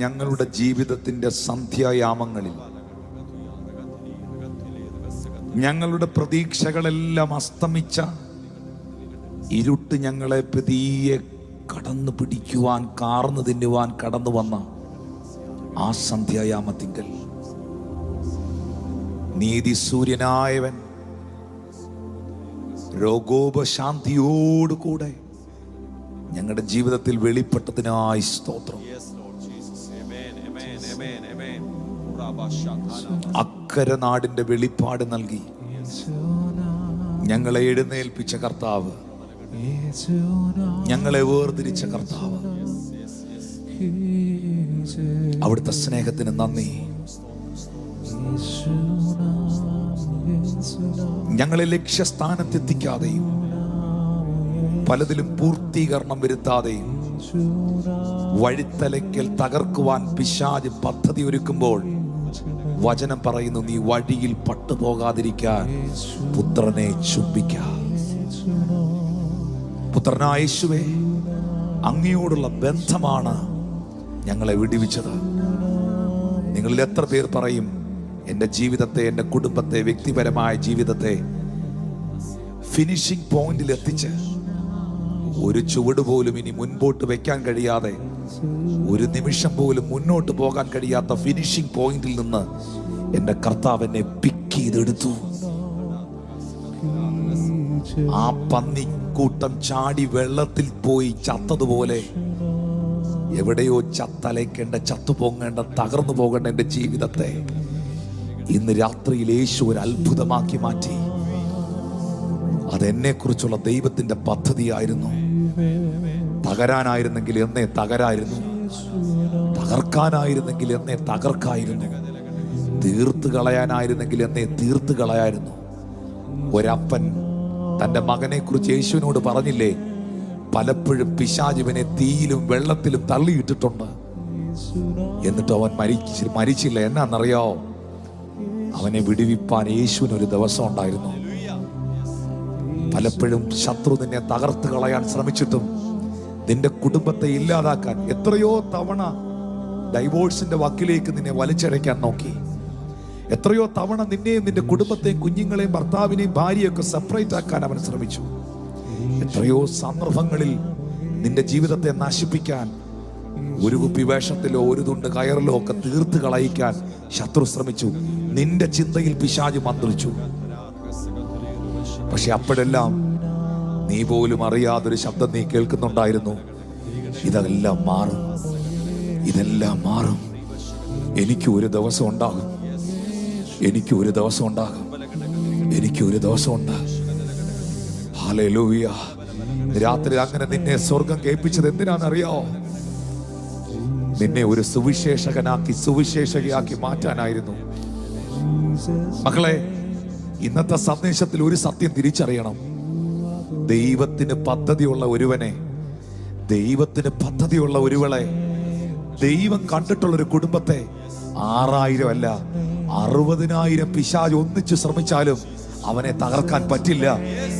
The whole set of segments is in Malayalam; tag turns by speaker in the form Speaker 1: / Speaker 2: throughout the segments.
Speaker 1: ഞങ്ങളുടെ ജീവിതത്തിന്റെ സന്ധ്യായാമങ്ങളിൽ ഞങ്ങളുടെ പ്രതീക്ഷകളെല്ലാം അസ്തമിച്ച ഇരുട്ട് ഞങ്ങളെ പതിയെ കടന്നു പിടിക്കുവാൻ കാർന്നു തിന്നുവാൻ കടന്നു വന്ന ആ സന്ധ്യായാമത്തിങ്കൽ. നീതി സൂര്യനായവൻ രോഗോപശാന്തിയോടുകൂടെ ഞങ്ങളുടെ ജീവിതത്തിൽ വെളിപ്പെട്ടതിനായി സ്തോത്രം. അക്കര നാടിന്റെ വെളിപ്പാട് നൽകി. ഞങ്ങളെ എഴുന്നേൽപ്പിച്ച കർത്താവ്. ഞങ്ങളെ വേർതിരിച്ച കർത്താവ്. അവിടുത്തെ സ്നേഹത്തിന് നന്ദി. ഞങ്ങളെ ലക്ഷ്യസ്ഥാനത്തെത്തിക്കാതെയും പലതിലും പൂർത്തീകരണം വരുത്താതെയും വഴിത്തലയ്ക്കൽ തകർക്കുവാൻ പിശാജ് പദ്ധതി ഒരുക്കുമ്പോൾ വചനം പറയുന്നു നീ വഴിയിൽ പട്ടുപോകാതിരിക്കാൻ പുത്രനെ ചുംബിക്കാം. പുത്രനായ യേശുവേ അങ്ങയോടുള്ള ബന്ധമാണ് ഞങ്ങളെ വിടിവിച്ചത്. നിങ്ങളിൽ എത്ര പേർ പറയും എന്റെ ജീവിതത്തെ എന്റെ കുടുംബത്തെ വ്യക്തിപരമായ ജീവിതത്തെ ഫിനിഷിംഗ് പോയിന്റിൽ എത്തിച്ച് ഒരു ചുവട് പോലും ഇനി മുൻപോട്ട് വെക്കാൻ കഴിയാതെ ഒരു നിമിഷം പോലും മുന്നോട്ട് പോകാൻ കഴിയാത്ത ഫിനിഷിംഗ് പോയിന്റിൽ നിന്ന് എന്റെ കർത്താവ് എന്നെ പിക്ക് ചെയ്തെടുത്തു. ആ പന്നിക്കൂട്ടം ചാടി വെള്ളത്തിൽ പോയി ചത്തതുപോലെ എവിടെയോ ചത്തലയ്ക്കേണ്ട ചത്തുപോകേണ്ട തകർന്നു പോകേണ്ട എന്റെ ജീവിതത്തെ ഇന്ന് രാത്രിയിൽ യേശു ഒരു അത്ഭുതമാക്കി മാറ്റി. അതെന്നെ കുറിച്ചുള്ള ദൈവത്തിന്റെ പദ്ധതിയായിരുന്നു. തകരാനായിരുന്നെങ്കിൽ എന്നേ തകരായിരുന്നു. തകർക്കാനായിരുന്നെങ്കിൽ എന്നേ തകർക്കായിരുന്നു. തീർത്ത് കളയാനായിരുന്നെങ്കിൽ എന്നെ തീർത്ത് കളയായിരുന്നു. ഒരപ്പൻ തന്റെ മകനെ കുറിച്ച് യേശുവിനോട് പറഞ്ഞില്ലേ പലപ്പോഴും പിശാചിവനെ തീയിലും വെള്ളത്തിലും തള്ളിയിട്ടിട്ടുണ്ട്. എന്നിട്ട് അവൻ മരിച്ച് മരിച്ചില്ല. എന്നാണെന്നറിയോ അവനെ വിടുവിപ്പാൻ യേശുവിന് ഒരു ദിവസം ഉണ്ടായിരുന്നു. പലപ്പോഴും ശത്രു നിന്നെ തകർത്ത് കളയാൻ ശ്രമിച്ചിട്ടും നിന്റെ കുടുംബത്തെ ഇല്ലാതാക്കാൻ എത്രയോ തവണ ഡൈവോഴ്സിന്റെ വക്കിലേക്ക് നിന്നെ വലിച്ചടയ്ക്കാൻ നോക്കി. എത്രയോ തവണ നിന്നെയും നിന്റെ കുടുംബത്തെയും കുഞ്ഞുങ്ങളെയും ഭർത്താവിനെയും ഭാര്യയൊക്കെ സെപ്പറേറ്റ് ആക്കാൻ അവൻ ശ്രമിച്ചു. എത്രയോ സന്ദർഭങ്ങളിൽ നിന്റെ ജീവിതത്തെ നശിപ്പിക്കാൻ ഒരു കുപ്പി വേഷത്തിലോ ഒരു തുണ്ട് കയറിലോ ഒക്കെ തീർത്ത് കളയിക്കാൻ ശത്രു ശ്രമിച്ചു. നിന്റെ ചിന്തയിൽ പിശാജ് മന്ത്രിച്ചു. പക്ഷെ അപ്പോഴെല്ലാം നീ പോലും അറിയാതൊരു ശബ്ദം നീ കേൾക്കുന്നുണ്ടായിരുന്നു. ഇതെല്ലാം മാറും. ഇതെല്ലാം മാറും. എനിക്ക് ഒരു ദിവസം ഉണ്ടാകും. എനിക്ക് ഒരു ദിവസം ഉണ്ടാകും. എനിക്ക് ഒരു ദിവസം ഉണ്ടാകും. രാത്രി അങ്ങനെ നിന്നെ സ്വർഗം കേൾപ്പിച്ചത് എന്തിനാണെന്നറിയാവോ നിന്നെ ഒരു സുവിശേഷകനാക്കി സുവിശേഷകയാക്കി മാറ്റാനായിരുന്നു. മക്കളെ ഇന്നത്തെ സന്ദേശത്തിൽ ഒരു സത്യം തിരിച്ചറിയണം. ദൈവത്തിന് പദ്ധതിയുള്ള ഒരുവനെ ദൈവത്തിന് പദ്ധതിയുള്ള ഒരുവളെ ദൈവം കണ്ടിട്ടുള്ള ഒരു കുടുംബത്തെ ആറായിരം അല്ല അറുപതിനായിരം പിശാജ് ഒന്നിച്ചു ശ്രമിച്ചാലും അവനെ തകർക്കാൻ പറ്റില്ല.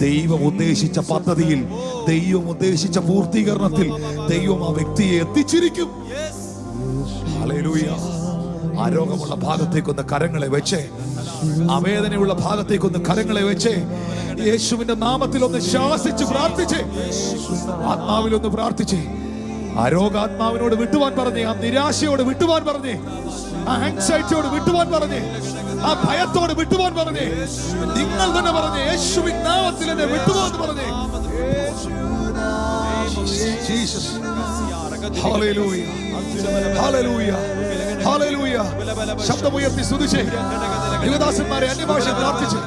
Speaker 1: ദൈവം ഉദ്ദേശിച്ച പദ്ധതിയിൽ ദൈവം ഉദ്ദേശിച്ച പൂർത്തീകരണത്തിൽ ദൈവം ആ വ്യക്തിയെ എത്തിച്ചിരിക്കും. ഹല്ലേലൂയ. രോഗമുള്ള ഭാഗത്തേക്കൊന്ന് കരങ്ങളെ വെച്ച്. വേദനയുള്ള ഭാഗത്തേക്കൊന്ന് കരങ്ങളെ വെച്ച്. യേശുവിന്റെ നാമത്തിൽ ഒന്ന് ശ്വാസിച്ച് പ്രാർത്ഥിച്ച്. ആത്മാവിലൊന്ന് പ്രാർത്ഥിച്ച്. ആ രോഗാത്മാവിനോട് വിട്ടുവാൻ പറഞ്ഞേ. ആ നിരാശയോട് വിട്ടുവാൻ പറഞ്ഞേ. ആ ആങ്സൈറ്റിയോട് വിട്ടുവാൻ പറഞ്ഞേ. ആ ഭയത്തോട് വിട്ടുവാൻ പറഞ്ഞേ. നിങ്ങൾ തന്നെ പറഞ്ഞേ യേശുവിൻ നാമത്തിൽ എന്നെ വിട്ടുപോകാൻ പറഞ്ഞേ. ജീസസ് ശബ്ദമുയർത്തി സ്തുതിച്ച്. യുവദാസന്മാരെ അന്യഭാഷ പ്രാർത്ഥിച്ച്.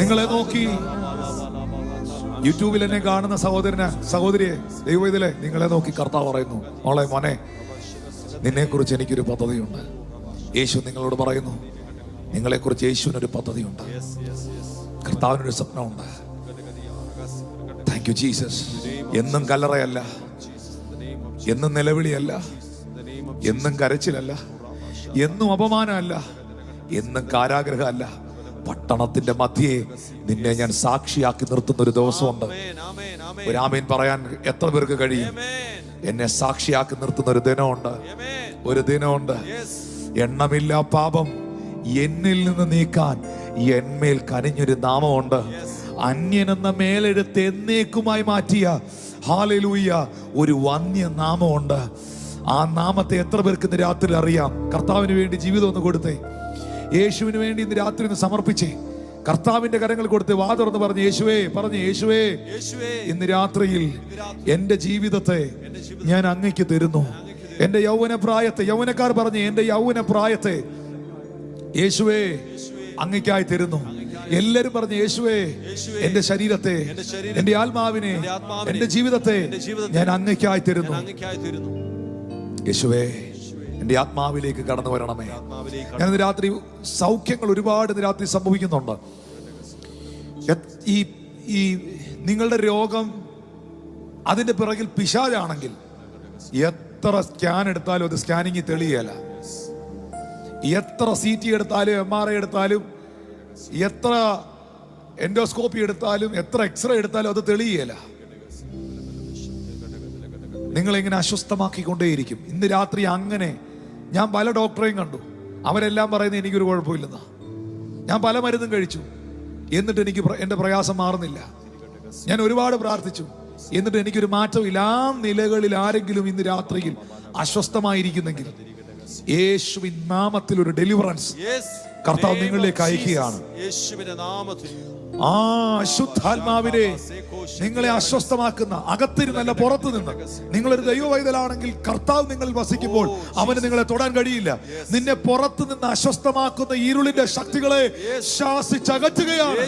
Speaker 1: നിങ്ങളെ നോക്കി യൂട്യൂബിൽ എന്നെ കാണുന്ന സഹോദരന് സഹോദരിയെ ദൈവത്തിലെ നിങ്ങളെ നോക്കി കർത്താവ് പറയുന്നു മോളെ മോനെ നിന്നെക്കുറിച്ച് എനിക്കൊരു പദ്ധതിയുണ്ട്. യേശു നിങ്ങളോട് പറയുന്നു നിങ്ങളെക്കുറിച്ച് യേശുവിനൊരു പദ്ധതിയുണ്ട്. കർത്താവിനൊരു സ്വപ്നമുണ്ട്. താങ്ക് യു ജീസസ് എന്നും കല്ലറയല്ല. എന്നും നിലവിളിയല്ല. എന്നും കരച്ചിലല്ല. എന്നും അപമാനമല്ല. എന്നും കാരാഗ്രഹമല്ല. പട്ടണത്തിന്റെ മധ്യേ നിന്നെ ഞാൻ സാക്ഷിയാക്കി നിർത്തുന്ന ഒരു ദിവസമുണ്ട്. ഒരു ആമേൻ പറയാൻ എത്ര പേർക്ക് കഴിയും? എന്നെ സാക്ഷിയാക്കി നിർത്തുന്ന ഒരു ദിനമുണ്ട് ഒരു ദിനമുണ്ട്. എണ്ണമില്ല പാപം എന്നിൽ നിന്ന് നീക്കാൻ എന്മേൽ കനിഞ്ഞൊരു നാമമുണ്ട്. അന്യനെന്ന മേലെടുത്ത് എന്നേക്കുമായി മാറ്റിയ ഹാലലൂയ ഒരു വന്യ നാമമുണ്ട്. ആ നാമത്തെ എത്ര പേർക്ക് ഇന്ന് രാത്രി അറിയാം? കർത്താവിന് വേണ്ടി ജീവിതം ഒന്ന് കൊടുത്തേ. യേശുവിന് വേണ്ടി ഇന്ന് രാത്രി ഒന്ന് സമർപ്പിച്ചേ. കർത്താവിന്റെ കരങ്ങൾ കൊടുത്ത് വാ തുറന്ന് പറഞ്ഞു യേശുവേ പറഞ്ഞു യേശുവേ ഇന്ന് രാത്രിയിൽ എന്റെ ജീവിതത്തെ ഞാൻ അങ്ങയ്ക്ക് തരുന്നു. എന്റെ യൗവന പ്രായത്തെ യൗവനക്കാർ പറഞ്ഞു എന്റെ യൗവന പ്രായത്തെ യേശുവേ അങ്ങയ്ക്കായി തരുന്നു. എല്ലാരും പറഞ്ഞു യേശുവേ എന്റെ ശരീരത്തെ എന്റെ ആത്മാവിനെ എന്റെ ജീവിതത്തെ ഞാൻ അങ്ങയ്ക്കായി തരുന്നു. യേശുവേ എന്റെ ആത്മാവിലേക്ക് കടന്നു വരണമേ. ഞാൻ ഇന്ന് രാത്രി സൗഖ്യങ്ങൾ ഒരുപാട് ഇന്ന് രാത്രി സംഭവിക്കുന്നുണ്ട്. ഈ ഈ നിങ്ങളുടെ രോഗം അതിന്റെ പിറകിൽ പിശാചാണെങ്കിൽ എത്ര സ്കാൻ എടുത്താലും അത് സ്കാനിങ് തെളിയല എത്ര സി ടി എടുത്താലും എം ആർ ഐ എടുത്താലും എത്ര എൻഡോസ്കോപ്പി എടുത്താലും എത്ര എക്സ്റേ എടുത്താലും അത് തെളിയല നിങ്ങളിങ്ങനെ അസ്വസ്ഥമാക്കിക്കൊണ്ടേയിരിക്കും. ഇന്ന് രാത്രി അങ്ങനെ ഞാൻ പല ഡോക്ടറെയും കണ്ടു. അവരെല്ലാം പറയുന്നത് എനിക്കൊരു കുഴപ്പമില്ലെന്നാ. ഞാൻ പല മരുന്നും കഴിച്ചു. എന്നിട്ട് എനിക്ക് എന്റെ പ്രയാസം മാറുന്നില്ല. ഞാൻ ഒരുപാട് പ്രാർത്ഥിച്ചു. എന്നിട്ട് എനിക്കൊരു മാറ്റമില്ല ആ നിലകളിൽ ആരെങ്കിലും ഇന്ന് രാത്രിയിൽ അസ്വസ്ഥമായിരിക്കുന്നെങ്കിൽ യേശുവിൻ നാമത്തിൽ ഒരു ഡെലിവറൻസ്. കർത്താവ് നിങ്ങളിലേക്ക് അയക്കുകയാണ്.
Speaker 2: യേശുവിന്റെ നാമത്തിൽ.
Speaker 1: ആ അശുദ്ധാത്മാവിനെ നിങ്ങളെ അസ്വസ്ഥമാക്കുന്ന അകത്തിരുന്നല്ല പുറത്തു നിന്ന് നിങ്ങളൊരു ദൈവവൈതലാണെങ്കിൽ കർത്താവ് നിങ്ങൾ വസിക്കുമ്പോൾ അവന് നിങ്ങളെ തൊടാൻ കഴിയില്ല. നിന്നെ പുറത്തു നിന്ന് അസ്വസ്ഥമാക്കുന്ന ഇരുളിന്റെ ശക്തികളെ ശാസിച്ചകറ്റുകയാണ്.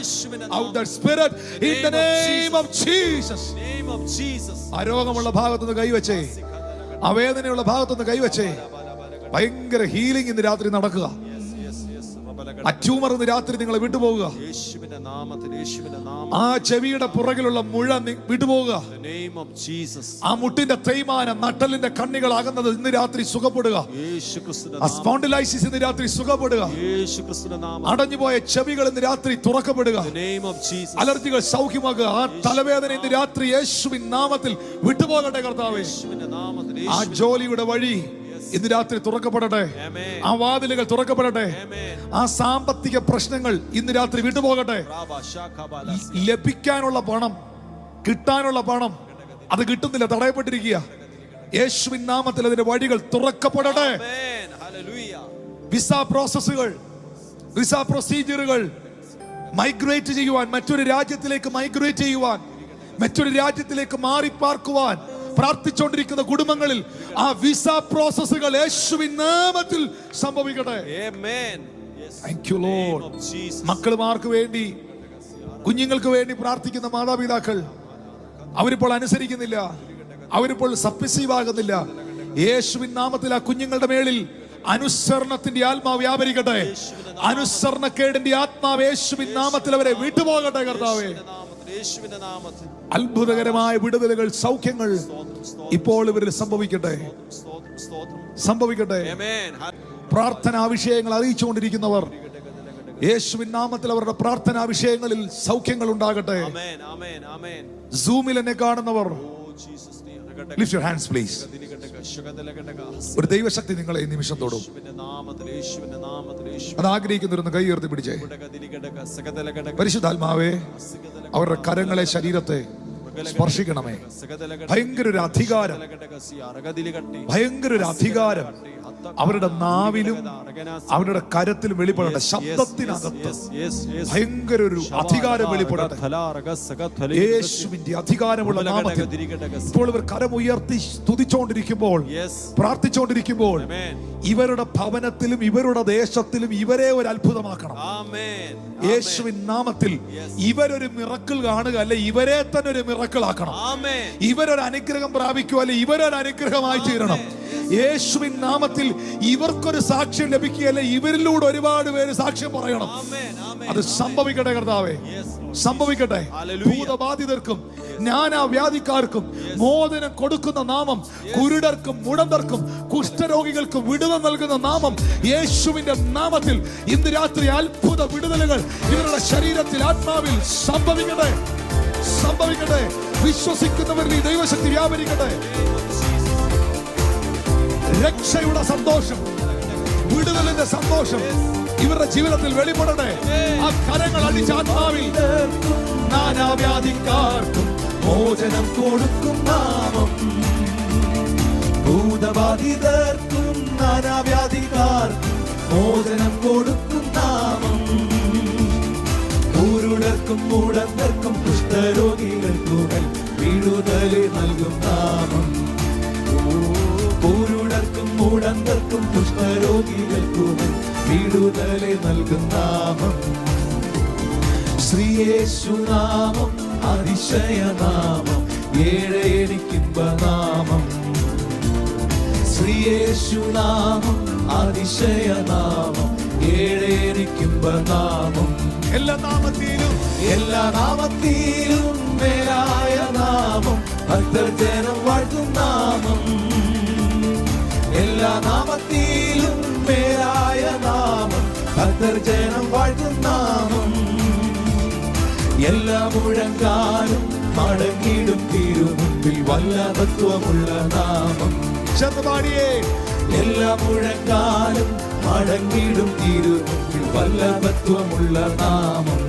Speaker 1: അരോഗമുള്ള ഭാഗത്തുനിന്ന് കൈവച്ചേ. അവേദനയുള്ള വേദനയുള്ള ഭാഗത്തുനിന്ന് കൈവച്ചേ. ഭയങ്കര ഹീലിംഗ് ഇന്ന് രാത്രി നടക്കുക. ആ ട്യൂമർ ഇന്ന് രാത്രി നിങ്ങളെ വിട്ടുപോകുക ആ ചെവിയുടെ പുറകിലുള്ള മുഴ വിട്ടുപോകുക. ആ മുട്ടിന്റെ തേയ്മാനം നട്ടലിന്റെ കണ്ണികളാകുന്നത് ഇന്ന് രാത്രി സുഖപ്പെടുക. ആ. സ്പോണ്ടിലൈസിസ് ഇന്ന് രാത്രി സുഖപ്പെടുക. അടഞ്ഞുപോയ ചെവികൾ ഇന്ന് രാത്രി തുറക്കപ്പെടുക. അലർജികൾ സൗഖ്യമാകുക ആ തലവേദന ഇന്ന് രാത്രി യേശുവിൻ നാമത്തിൽ വിട്ടുപോകട്ടെ കർത്താവേ. ആ ജോലിയുടെ വഴി ഇന്ന് രാത്രി തുറക്കപ്പെടട്ടെ. ആ വാതിലുകൾ തുറക്കപ്പെടട്ടെ. ആ സാമ്പത്തിക പ്രശ്നങ്ങൾ ഇന്ന് രാത്രി വിട്ടുപോകട്ടെ. ലഭിക്കാനുള്ള പണം കിട്ടാനുള്ള പണം അത് കിട്ടുന്നില്ല തടയപ്പെട്ടിരിക്കുക. യേശുവിൻ നാമത്തിൽ അതിന്റെ വഴികൾ തുറക്കപ്പെടട്ടെ. വിസ പ്രോസസ്സുകൾ വിസ പ്രൊസീജിയറുകൾ മൈഗ്രേറ്റ് ചെയ്യുവാൻ മറ്റൊരു രാജ്യത്തിലേക്ക് മൈഗ്രേറ്റ് ചെയ്യുവാൻ മറ്റൊരു രാജ്യത്തിലേക്ക് മാറിപ്പാർക്കുവാൻ പ്രാർത്ഥിച്ചുകൊണ്ടിരിക്കുന്ന കുടുംബങ്ങളിൽ ആ വിസ പ്രോസസ്സുകൾ യേശുവിൻ നാമത്തിൽ സംഭവിക്കട്ടെ. മക്കളുമാർക്ക് വേണ്ടി കുഞ്ഞുങ്ങൾക്ക് വേണ്ടി പ്രാർത്ഥിക്കുന്ന മാതാപിതാക്കൾ അവരിപ്പോൾ അനുസരിക്കുന്നില്ല അവരിപ്പോൾ സബ്മിസീവ് ആകുന്നില്ല യേശുവിൻ നാമത്തിൽ ആ കുഞ്ഞുങ്ങളുടെ മേളിൽ അനുസരണത്തിന്റെ ആത്മാവ് വ്യാപരിക്കട്ടെ. അനുസരണക്കേടിന്റെ ആത്മാവ് യേശുവിൻ നാമത്തിൽ അവരെ വിട്ടുപോകട്ടെ കർത്താവേ. അത്ഭുതകരമായ വിടുതലുകൾ സൗഖ്യങ്ങൾ ഇപ്പോൾ ഇവരിൽ സംഭവിക്കട്ടെ. സംഭവിക്കട്ടെ. പ്രാർത്ഥനാ വിഷയങ്ങൾ അറിയിച്ചുകൊണ്ടിരിക്കുന്നവർ യേശുവിൻ നാമത്തിൽ അവരുടെ പ്രാർത്ഥനാ വിഷയങ്ങളിൽ സൗഖ്യങ്ങൾ ഉണ്ടാകട്ടെ. സൂമിൽ എന്നെ കാണുന്നവർ ലിഫ്റ്റ് യുവർ ഹാൻഡ്സ് പ്ലീസ് ഒരു ദൈവശക്തി നിങ്ങളെ ഈ നിമിഷം തൊടും അത് ആഗ്രഹിക്കുന്നവരൊന്ന് കൈ ഉയർത്തി പിടിച്ചേ. പരിശുദ്ധാത്മാവേ അവരുടെ കരങ്ങളെ ശരീരത്തെ സ്പർശിക്കണമേ. ഭയങ്കര ഒരു അധികാരം. ഭയങ്കര ഒരു അധികാരം. അവരുടെ നാവിലും അവരുടെ കരത്തിലും വെളിപ്പെടട്ടെ. ശബ്ദത്തിനകത്ത്. ഭയങ്കര ഒരു അധികാരം വെളിപ്പെടട്ടെ. യേശുവിന്റെ അധികാരമുള്ള നാമത്തിൽ ഇപ്പോൾ ഇവർ കരമുയർത്തി സ്തുതിച്ചുകൊണ്ടിരിക്കുമ്പോൾ. പ്രാർത്ഥിച്ചുകൊണ്ടിരിക്കുമ്പോൾ ഇവരുടെ ഭവനത്തിലും ഇവരുടെ ദേശത്തിലും ഇവരെ ഒരു അത്ഭുതമാക്കണം. യേശുവിൻ നാമത്തിൽ ഇവരൊരു മിറക്കിൾ കാണുക അല്ലെ ഇവരെ തന്നെ ഒരു മിറക്കിൾ ആക്കണം. ഇവരൊരു അനുഗ്രഹം പ്രാപിക്കുക അല്ലെ ഇവരൊരു അനുഗ്രഹമായി തീരണം. യേശുവിൻ നാമത്തിൽ ഇവർക്കൊരു സാക്ഷ്യം ലഭിക്കുകയല്ലേ? ഇവരിലൂടെ ഒരുപാട് പേര് സാക്ഷ്യം പറയണം. അത് സംഭവിക്കട്ടെ കർത്താവേ.
Speaker 3: സംഭവിക്കട്ടെ. ഭൂതബാധിതർക്കും ജ്ഞാനാവ്യാധിക്കാർക്കും മോദനം കൊടുക്കുന്ന നാമം കുരുടർക്കും മുടന്തർക്കും കുഷ്ഠരോഗികൾക്കും വിടുതൽ നൽകുന്ന നാമം യേശുവിന്റെ നാമത്തിൽ ഇന്ന് രാത്രി അത്ഭുത വിടുതലുകൾ ഇവരുടെ ശരീരത്തിൽ ആത്മാവിൽ സംഭവിക്കട്ടെ. സംഭവിക്കട്ടെ. വിശ്വസിക്കുന്നവരിൽ ഈ ദൈവശക്തി വ്യാപരിക്കട്ടെ. രക്ഷയുടെ സന്തോഷം വിടുതലിന്റെ സന്തോഷം ഇവരുടെ ജീവിതത്തിൽ വെളിപ്പെടട്ടെ. ആ കരങ്ങൾ അടിച്ചാത്മാവിൽ നാനാവ്യാധിക്കാർക്കും മോചനം കൊടുക്കും നാമം. ഭൂതബാധിതർക്കും നാനാവ്യാധിക്കാർക്കും മോചനം കൊടുക്കും നാമം. കുരുടർക്കും മൂടർക്കും കുഷ്ഠരോഗികൾക്കും വിടുതൽ നൽകും നാമം. കുഷ്ഠരോഗികൾക്കും വിടുതലെ നൽകും നാമം. ശ്രീയേശുനാമം അതിശയനാമം ഏഴ് എനിക്കിമ്പ നാമം ശ്രീയേശുനാമം അതിശയനാമം ഏഴ് എനിക്കിമ്പ നാമം എല്ലാ നാമത്തിലും എല്ലാ നാമത്തിലും മേലായ നാമം ഭക്തജനം വാഴ്ത്തും നാമം. എല്ലാ നാമത്തിലും മേലായ നാമം ഭക്തജനം വാഴ്ത്തും നാമം. എല്ലാ മുഴങ്കാലും മടങ്ങിടും തിരുമുമ്പിൽ വല്ലഭത്വമുള്ള നാമം. ചെറുപാടിയേ എല്ലാ മുഴങ്കാലും മടങ്ങിടും തിരുമുമ്പിൽ വല്ലഭത്വമുള്ള നാമം.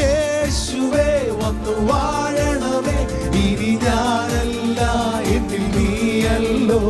Speaker 3: യേശുവേ വന്നു വാഴണമേ. ഇനി ഞാനല്ല എന്നിൽ നീയല്ലോ.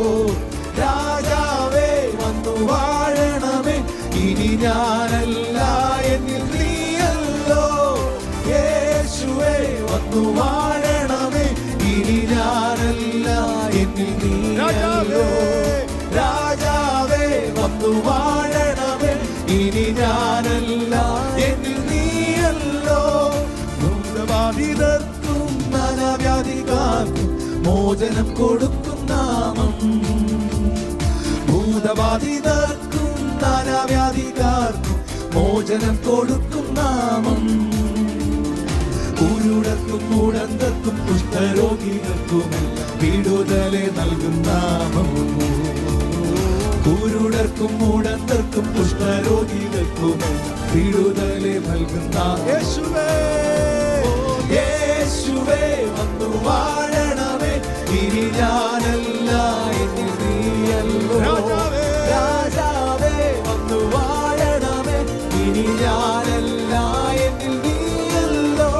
Speaker 3: മോചനം കൊടുക്കും നാമം. ഭൂതബാധിതർക്കും നാനാവ്യാധികാർക്കും മോചനം കൊടുക്കും നാമം. കുരുടർക്കും മൂടന്തർക്കും കുഷ്ഠരോഗികൾക്കും വിടുതലെ നൽകും നാമം. കുരുടർക്കും മൂടന്തർക്കും കുഷ്ഠരോഗികൾക്കും വിടുതലെ നൽകും നാമം. യേശുവേ. യേശുവേ വന്നു വാഴണമേ ഇനി ഞാനല്ല എന്നിൽ നീയല്ലോ രാജാവേ വന്നു വാഴണമേ ഇനി ഞാനല്ല എന്നിൽ നീയല്ലോ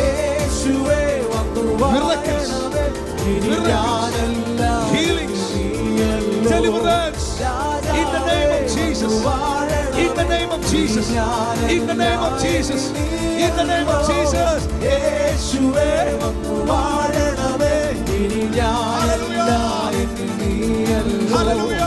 Speaker 3: യേശുവേ വന്നു വാഴണമേ ഇനി ഞാനല്ല
Speaker 1: in the name of Jesus. In the name of Jesus. In the name of Jesus. In the name of Jesus.
Speaker 3: എന്നിൽ നീയല്ലോ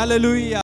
Speaker 4: Hallelujah.